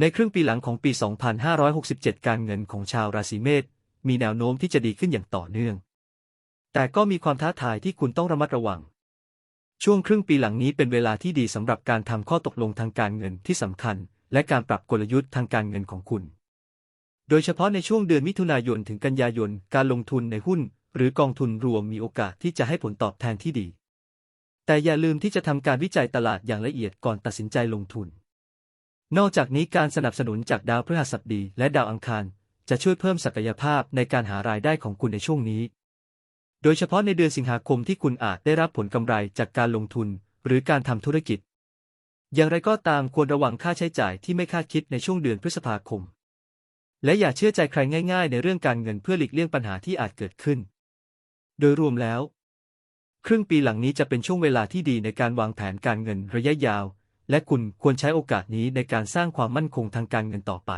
ในครึ่งปีหลังของปี 2567 การเงินของชาวราศีเมษมีแนวโน้มที่จะดีขึ้นอย่างต่อเนื่อง แต่ก็มีความท้าทายที่คุณต้องระมัดระวัง ช่วงครึ่งปีหลังนี้เป็นเวลาที่ดีสำหรับการทำข้อตกลงทางการเงินที่สำคัญ และการปรับกลยุทธ์ทางการเงินของคุณ โดยเฉพาะในช่วงเดือนมิถุนายนถึงกันยายน การลงทุนในหุ้น หรือกองทุนรวมมีโอกาสที่จะให้ผลตอบแทนที่ดี แต่อย่าลืมที่จะทำการวิจัยตลาดอย่างละเอียดก่อนตัดสินใจลงทุน นอกจากนี้การสนับสนุนจากดาวพฤหัสบดีและดาวอังคาร จะช่วยเพิ่มศักยภาพในการหารายได้ของคุณในช่วงนี้ โดยเฉพาะในเดือนสิงหาคมที่คุณอาจได้รับผลกำไรจากการลงทุน หรือการทำธุรกิจ อย่างไรก็ตามควรระวังค่าใช้จ่ายที่ไม่คาดคิดในช่วงเดือนพฤษภาคม และอย่าเชื่อใจใครง่ายๆ ในเรื่องการเงินเพื่อหลีกเลี่ยงปัญหาที่อาจเกิดขึ้น โดยรวมแล้ว ครึ่งปีหลังนี้จะเป็นช่วงเวลาที่ดีในการวางแผนการเงินระยะยาว และคุณควรใช้โอกาสนี้ในการสร้างความมั่นคงทางการเงินต่อไป